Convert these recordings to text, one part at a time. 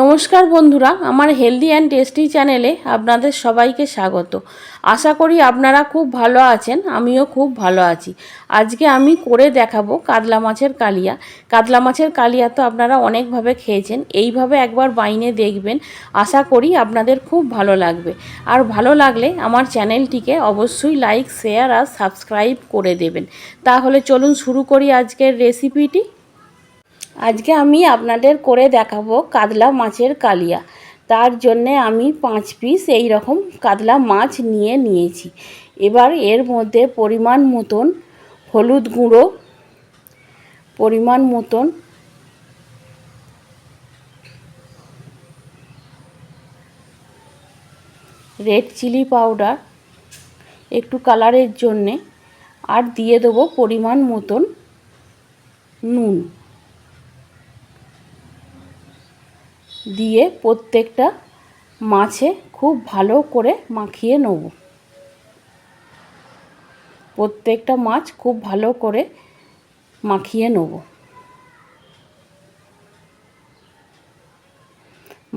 নমস্কার বন্ধুরা, আমার হেলদি অ্যান্ড টেস্টি চ্যানেলে আপনাদের সবাইকে স্বাগত। আশা করি আপনারা খুব ভালো আছেন, আমিও খুব ভালো আছি। আজকে আমি করে দেখাবো কাতলা মাছের কালিয়া। কাতলা মাছের কালিয়া তো আপনারা অনেকভাবে খেয়েছেন, এইভাবে একবার বাইনে দেখবেন, আশা করি আপনাদের খুব ভালো লাগবে। আর ভালো লাগলে আমার চ্যানেলটিকে অবশ্যই লাইক, শেয়ার আর সাবস্ক্রাইব করে দেবেন। তাহলে চলুন শুরু করি আজকের রেসিপিটি আজকে আমি আপনাদের করে দেখাবো কাতলা মাছের কালিয়া। তার জন্যে আমি পাঁচ পিস এই রকম কাতলা মাছ নিয়ে নিয়েছি। এবার এর মধ্যে পরিমাণ মতন হলুদ গুঁড়ো, পরিমাণ মতন রেড চিলি পাউডার একটু কালারের জন্যে, আর দিয়ে দেবো পরিমাণ মতন নুন। দিয়ে প্রত্যেকটা মাছে খুব ভালো করে মাখিয়ে নেব। প্রত্যেকটা মাছ খুব ভালো করে মাখিয়ে নেব।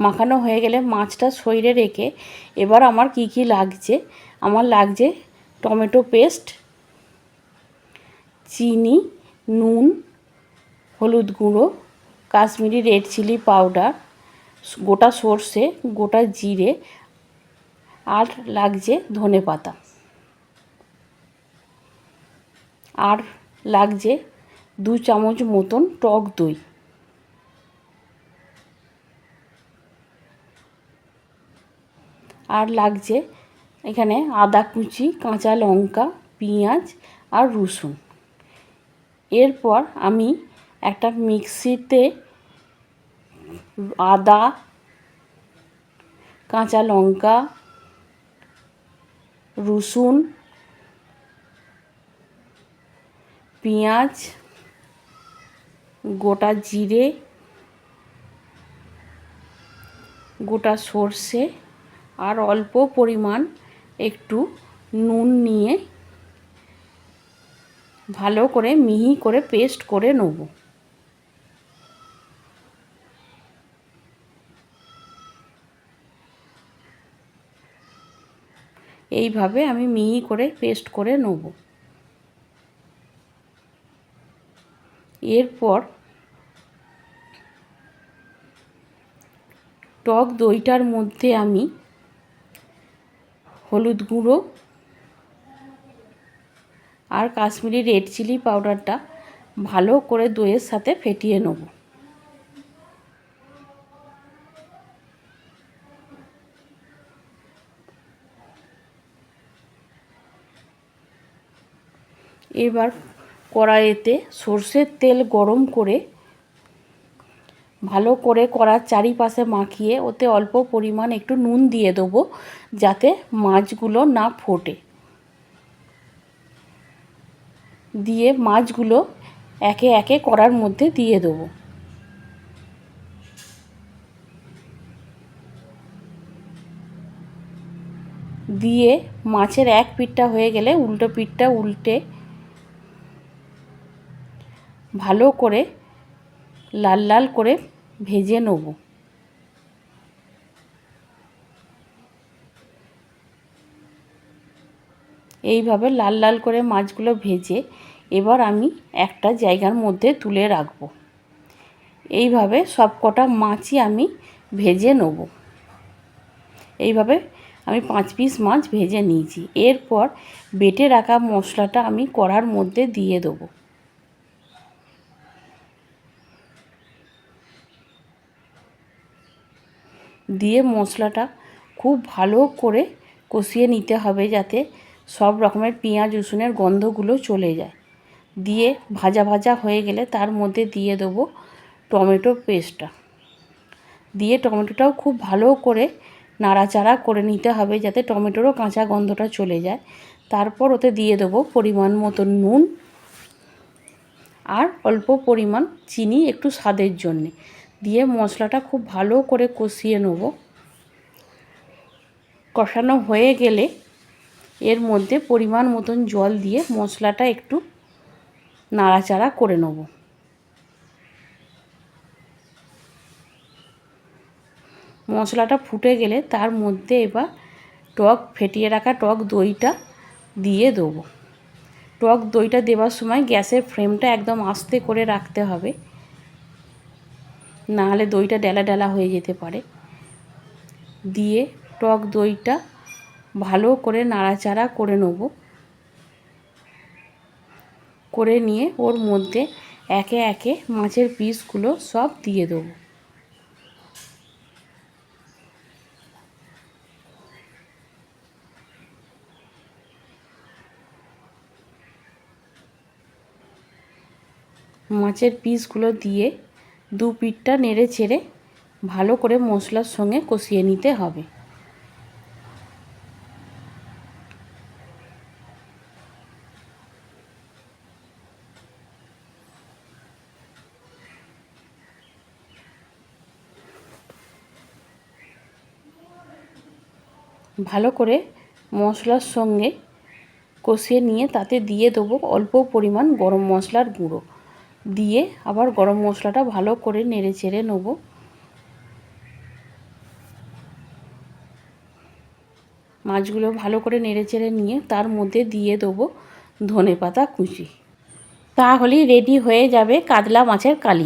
মাখানো হয়ে গেলে মাছটা সইরে রেখে এবার আমার কি কি লাগছে? আমার লাগছে টমেটো পেস্ট, চিনি, নুন, হলুদ গুঁড়ো, কাশ্মীরি রেড চিলি পাউডার গোটা সর্ষে, গোটা জিরে আর লাগছে ধনে পাতা। আর লাগছে দু চামচ মতন টক দই। আর লাগছে এখানে আদা কুচি, কাঁচা লঙ্কা, পেঁয়াজ আর রসুন। এরপর আমি একটা মিক্সিতে আদা, কাঁচা লঙ্কা, রসুন, পেঁয়াজ, গোটা জিরে, গোটা সর্ষে আর অল্প পরিমাণ একটু নুন নিয়ে ভালো করে মিহি করে পেস্ট করে নেব। এইভাবে আমি মিহি করে পেস্ট করে নেব। এরপর টক দইটার মধ্যে আমি হলুদ গুঁড়ো আর কাশ্মীরি রেড চিলি পাউডারটা ভালো করে দইয়ের সাথে ফেটিয়ে নেব। এবার কড়াইতে সর্ষের তেল গরম করে ভালো করে কড়ার চারিপাশে মাখিয়ে ওতে অল্প পরিমাণ একটু নুন দিয়ে দেবো যাতে মাছগুলো না ফোটে। দিয়ে মাছগুলো একে একে কড়ার মধ্যে দিয়ে দেবো। দিয়ে মাছের এক পিঠটা হয়ে গেলে উল্টো পিঠটা উল্টে ভালো করে লাল লাল করে ভেজে নেব। এইভাবে লাল লাল করে মাছগুলো ভেজে এবার আমি একটা জায়গার মধ্যে তুলে রাখব। এইভাবে সব কটা মাছই আমি ভেজে নেব। এইভাবে আমি পাঁচ পিস মাছ ভেজে নিয়েছি। এরপর বেটে রাখা মশলাটা আমি কড়ার মধ্যে দিয়ে দেবো। দিয়ে মশলাটা খুব ভালো করে কষিয়ে নিতে হবে যাতে সব রকমের পেঁয়াজ, রসুনের গন্ধগুলো চলে যায়। দিয়ে ভাজা ভাজা হয়ে গেলে তার মধ্যে দিয়ে দেবো টমেটো পেস্টটা। দিয়ে টমেটোটাও খুব ভালো করে নাড়াচাড়া করে নিতে হবে যাতে টমেটোরও কাঁচা গন্ধটা চলে যায়। তারপর ওতে দিয়ে দেবো পরিমাণ মতো নুন আর অল্প পরিমাণ চিনি একটু স্বাদের জন্যে। দিয়ে মশলাটা খুব ভালো করে কষিয়ে নেব। কষানো হয়ে গেলে এর মধ্যে পরিমাণ মতন জল দিয়ে মশলাটা একটু নাড়াচাড়া করে নেব। মশলাটা ফুটে গেলে তার মধ্যে এবার টক, ফেটিয়ে রাখা টক দইটা দিয়ে দেবো। টক দইটা দেওয়ার সময় গ্যাসের ফ্লেমটা একদম আস্তে করে রাখতে হবে। নাহলে দইটা ডেলা ডেলা হয়ে যেতে পারে। দিয়ে টক দইটা ভালো করে নাড়াচাড়া করে নেব। করে নিয়ে ওর মধ্যে একে একে মাছের পিসগুলো সব দিয়ে দেবো। মাছের পিসগুলো দিয়ে দু পিঠটা নেড়ে ছেড়ে ভালো করে মশলার সঙ্গে কষিয়ে নিতে হবে। ভালো করে মশলার সঙ্গে কষিয়ে নিয়ে তাতে দিয়ে দেবো অল্প পরিমাণ গরম মশলার গুঁড়ো। দিয়ে আবার গরম মশলাটা ভালো করে নেড়ে চেড়ে নেব। মাছগুলো ভালো করে নেড়ে চেড়ে নিয়ে তার মধ্যে দিয়ে দেবো ধনে পাতা কুচি। তাহলেই রেডি হয়ে যাবে কাতলা মাছের কালিয়া